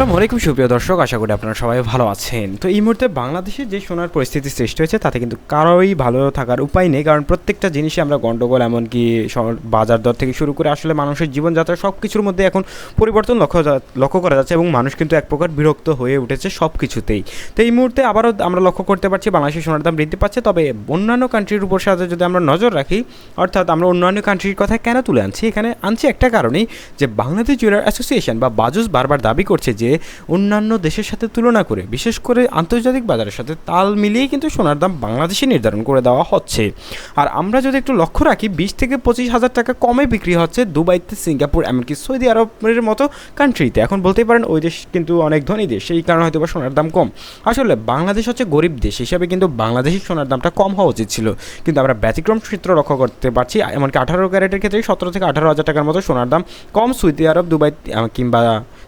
আসসালামু আলাইকুম, সুপ্রিয় দর্শক, আশা করি আপনারা সবাই ভালো আছেন। তো এই মুহূর্তে বাংলাদেশে যে সোনার পরিস্থিতি সৃষ্টি হয়েছে, তাতে কিন্তু কারোই ভালো থাকার উপায় নেই, কারণ প্রত্যেকটা জিনিসে আমরা গণ্ডগোল এমনকি বাজার দর থেকে শুরু করে আসলে মানুষের জীবনযাত্রা সব কিছুর মধ্যে এখন পরিবর্তন লক্ষ্য লক্ষ্য করা যাচ্ছে এবং মানুষ কিন্তু এক প্রকার বিরক্ত হয়ে উঠেছে সব কিছুতেই তো এই মুহূর্তে আবারও আমরা লক্ষ্য করতে পারছি, বাংলাদেশের সোনার দাম বৃদ্ধি পাচ্ছে, তবে অন্যান্য কান্ট্রির উপর সাথে যদি আমরা নজর রাখি, অর্থাৎ আমরা অন্যান্য কান্ট্রির কথা কেন তুলে আনছি? এখানে আনছি একটা কারণেই যে বাংলাদেশ জুয়েলার অ্যাসোসিয়েশন বা বাজুস বারবার দাবি করছে যে অন্যান্য দেশের সাথে তুলনা করে, বিশেষ করে আন্তর্জাতিক বাজারের সাথে তাল মিলিয়েই কিন্তু সোনার দাম বাংলাদেশে নির্ধারণ করে দেওয়া হচ্ছে। আর আমরা যদি একটু লক্ষ্য রাখি, বিশ থেকে পঁচিশ হাজার টাকা কমে বিক্রি হচ্ছে দুবাইতে, সিঙ্গাপুর, এমনকি সৌদি আরবের মতো কান্ট্রিতে এখন বলতেই পারেন, ওই দেশ কিন্তু অনেক ধনী দেশ, সেই কারণে হয়তো বা সোনার দাম কম। আসলে বাংলাদেশ হচ্ছে গরিব দেশ, হিসাবে কিন্তু বাংলাদেশের সোনার দামটা কম হওয়া উচিত ছিল। কিন্তু আমরা ব্যতিক্রম চিত্র লক্ষ্য করতে পারছি, এমনকি আঠারো ক্যারেটের ক্ষেত্রে সতেরো থেকে আঠারো হাজার টাকার মতো সোনার দাম কম সৌদি আরব, দুবাই, কিংবা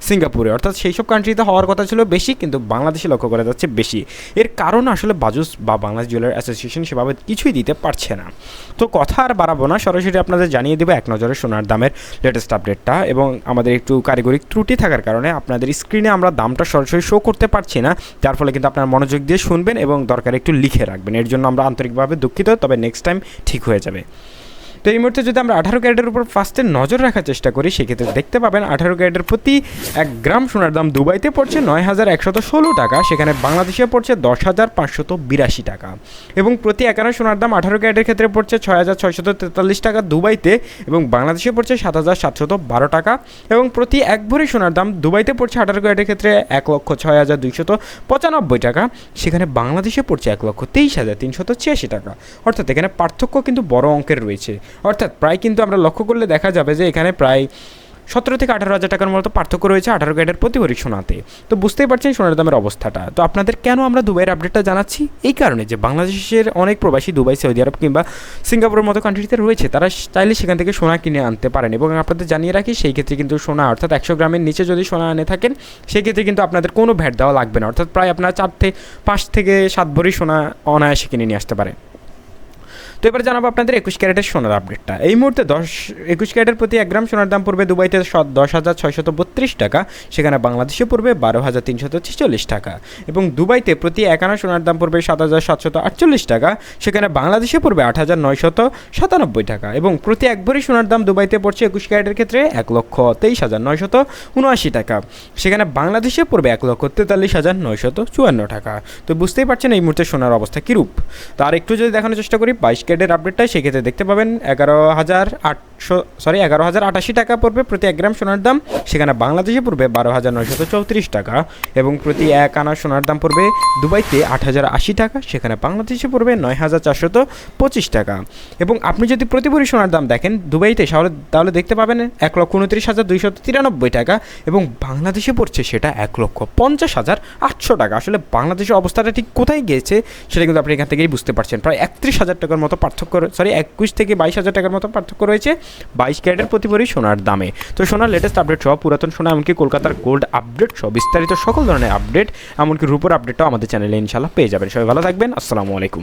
সিঙ্গাপুরে। অর্থাৎ সেই সব কান্ট্রিতে হওয়ার কথা ছিল বেশি, কিন্তু বাংলাদেশে লক্ষ্য করা যাচ্ছে বেশি। এর কারণ আসলে বাজুস বা বাংলাদেশ জুয়েলার অ্যাসোসিয়েশন সেভাবে কিছুই দিতে পারছে না। তো কথা আর বাড়াবো না, সরাসরি আপনাদের জানিয়ে দেবো এক নজরে সোনার দামের লেটেস্ট আপডেটটা এবং আমাদের একটু কারিগরিক ত্রুটি থাকার কারণে আপনাদের স্ক্রিনে আমরা দামটা সরাসরি শো করতে পারছি না, যার ফলে কিন্তু আপনার মনোযোগ দিয়ে শুনবেন এবং দরকার একটু লিখে রাখবেন। এর জন্য আমরা আন্তরিকভাবে দুঃখিত, তবে নেক্সট টাইম ঠিক হয়ে যাবে। তো এই মুহূর্তে যদি আমরা আঠারো ক্যারেটের উপর ফার্স্টে নজর রাখার চেষ্টা করি, সেক্ষেত্রে দেখতে পাবেন আঠারো ক্যারেটের প্রতি এক গ্রাম সোনার দাম দুবাইতে পড়ছে নয় হাজার একশত ষোলো টাকা, সেখানে বাংলাদেশে পড়ছে দশ হাজার পাঁচশত বিরাশি টাকা। এবং প্রতি একানা সোনার দাম আঠারো ক্যারেটের ক্ষেত্রে পড়ছে ছয় হাজার ছয়শত তেতাল্লিশ টাকা দুবাইতে এবং বাংলাদেশে পড়ছে সাত হাজার সাতশত বারো টাকা। এবং প্রতি এক ভরি সোনার দাম দুবাইতে পড়ছে আঠারো ক্যারেটের ক্ষেত্রে এক লক্ষ ছয় হাজার দুইশত পঁচানব্বই টাকা, সেখানে বাংলাদেশে পড়ছে এক লক্ষ তেইশ হাজার তিনশত ছিয়াশি টাকা। অর্থাৎ এখানে পার্থক্য কিন্তু বড় অঙ্কের রয়েছে। অর্থাৎ প্রায় কিন্তু আমরা লক্ষ্য করলে দেখা যাবে যে এখানে প্রায় সতেরো থেকে আঠারো হাজার টাকার মতো পার্থক্য রয়েছে আঠারো ক্যারেটের প্রতি ভরি সোনাতে। তো বুঝতেই পারছেন সোনার দামের অবস্থাটা। তো আপনাদের কেন আমরা দুবাইয়ের আপডেটটা জানাচ্ছি? এই কারণে যে বাংলাদেশের অনেক প্রবাসী দুবাই, সৌদি আরব কিংবা সিঙ্গাপুরের মতো কান্ট্রিতে রয়েছে, তারা চাইলে সেখান থেকে সোনা কিনে আনতে পারেন এবং আপনাদের জানিয়ে রাখি, সেই ক্ষেত্রে কিন্তু সোনা, অর্থাৎ একশো গ্রামের নিচে যদি সোনা আনে থাকেন, সেই ক্ষেত্রে কিন্তু আপনাদের কোনো ভ্যাট দেওয়া লাগবে না। অর্থাৎ প্রায় আপনার চার থেকে পাঁচ থেকে সাত ভরি সোনা অনায়াসে কিনে নিয়ে আসতে পারেন। তো এবার জানাব আপনাদের একুশ ক্যারেটের সোনার আপডেটটা এই মুহূর্তে দশ, একুশ ক্যারেটের প্রতি এক গ্রাম সোনার দাম পড়বে দুবাইতে দশ হাজার ছয়শত বত্রিশ টাকা, সেখানে বাংলাদেশে পড়বে বারো হাজার তিনশত ছেচল্লিশ টাকা। এবং দুবাইতে প্রতি এক আনা সোনার দাম পড়বে সাত হাজার সাতশত আটচল্লিশ টাকা, সেখানে বাংলাদেশে পড়বে আট হাজার নয়শত সাতানব্বই টাকা। এবং প্রতি এক ভরি সোনার দাম দুবাইতে পড়ছে একুশ ক্যারেটের ক্ষেত্রে এক লক্ষ তেইশ হাজার নয়শত উনআশি টাকা, সেখানে বাংলাদেশে পড়বে এক লক্ষ তেতাল্লিশ হাজার নয়শত চুয়ান্ন টাকা। তো বুঝতেই পারছেন এই মুহূর্তে সোনার অবস্থা কীরূপ। তো আর একটু যদি দেখানোর চেষ্টা করি বাইশ ক্যারেটের আপডেটটা সেক্ষেত্রে দেখতে পাবেন এগারো হাজার সরি এগারো হাজার আটাশি টাকা পড়বে প্রতি এক গ্রাম সোনার দাম, সেখানে বাংলাদেশে পড়বে বারো হাজার নয়শত চৌত্রিশ টাকা এবং প্রতি এক আনা সোনার দাম পড়বে দুবাইতে আট হাজার আশি টাকা, সেখানে বাংলাদেশে পড়বে নয় হাজার চারশত পঁচিশ টাকা। এবং আপনি যদি প্রতি ভরি সোনার দাম দেখেন দুবাইতে তাহলে দেখতে পাবেন এক লক্ষ উনত্রিশ হাজার দুইশত তিরানব্বই টাকা এবং বাংলাদেশে পড়ছে সেটা এক লক্ষ পঞ্চাশ হাজার আটশো টাকা। আসলে বাংলাদেশের অবস্থাটা ঠিক কোথায় গিয়েছে, সেটা কিন্তু আপনি এখান থেকেই বুঝতে পারছেন। প্রায় একত্রিশ হাজার টাকার মতো পার্থক্য সরি একুশ থেকে বাইশ হাজার টাকার মতো পার্থক্য রয়েছে। বাইশ ক্যারেটের প্রতি ভরি সোনার দামে। তো সোনার লেটেস্ট আপডেট সহ পুরাতন সোনা, এমনকি কলকাতার গোল্ড আপডেট সহ বিস্তারিত সকল ধরনের আপডেট এমনকি রূপোর আপডেটটাও আমাদের চ্যানেলে ইনশাল্লাহ পেয়ে যাবেন। সবাই ভালো থাকবেন, আসসালামু আলাইকুম।